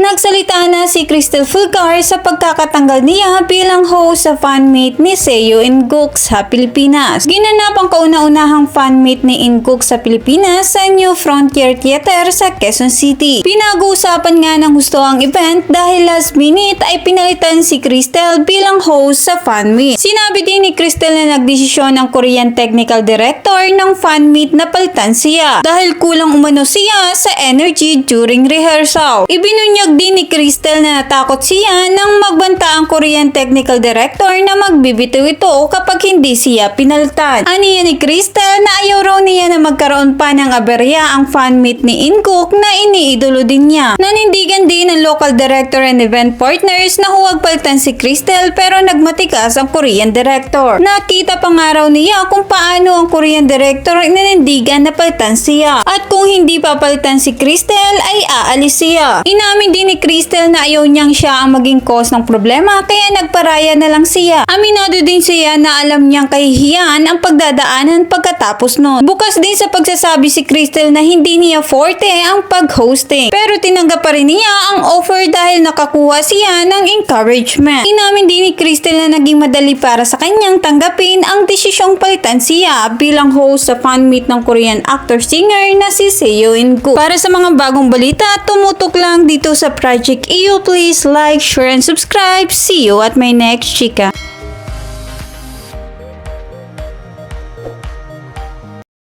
Nagsalita na si Crystal Fulcar sa pagkakatanggal niya bilang host sa fanmeet ni Seo Inguk sa Pilipinas. Ginanap ang kauna-unahang fanmeet ni Inguk sa Pilipinas sa New Frontier Theater sa Quezon City. Pinag-uusapan nga ng gusto ang event dahil last minute ay pinalitan si Crystal bilang host sa fanmeet. Sinabi din ni Crystal na nagdesisyon ang Korean Technical Director ng fanmeet na palitan siya dahil kulang umano siya sa energy during rehearsal. Ibinunyag din ni Crystal na natakot siya nang magbanta ang Korean Technical Director na magbibito ito kapag hindi siya pinalitan. Aniya ni Crystal na ayaw raw niya na magkaroon pa ng aberya ang fanmeet ni Inkook na iniidolo din niya. Nanindigan din ng local director and event partners na huwag palitan si Crystal pero nagmatigas ang Korean Director. Nakita pa nga raw niya kung paano ang Korean Director nanindigan na palitan siya. At kung hindi papalitan si Crystal ay aalis siya. Inamin din ni Crystal na ayaw niyang siya ang maging cause ng problema kaya nagparaya na lang siya. Aminado din siya na alam niyang kahihiyan ang pagdadaanan pagkatapos nun. Bukas din sa pagsasabi si Crystal na hindi niya forte ang pag-hosting. Pero tinanggap pa rin niya ang offer dahil nakakuha siya ng encouragement. Inamin din ni Crystal na naging madali para sa kanyang tanggapin ang desisyong palitan siya bilang host sa fan meet ng Korean actor-singer na si Seo In-gu. Para sa mga bagong balita, tumutok lang dito sa Project EU. Please like, share, and subscribe. See you at my next chika.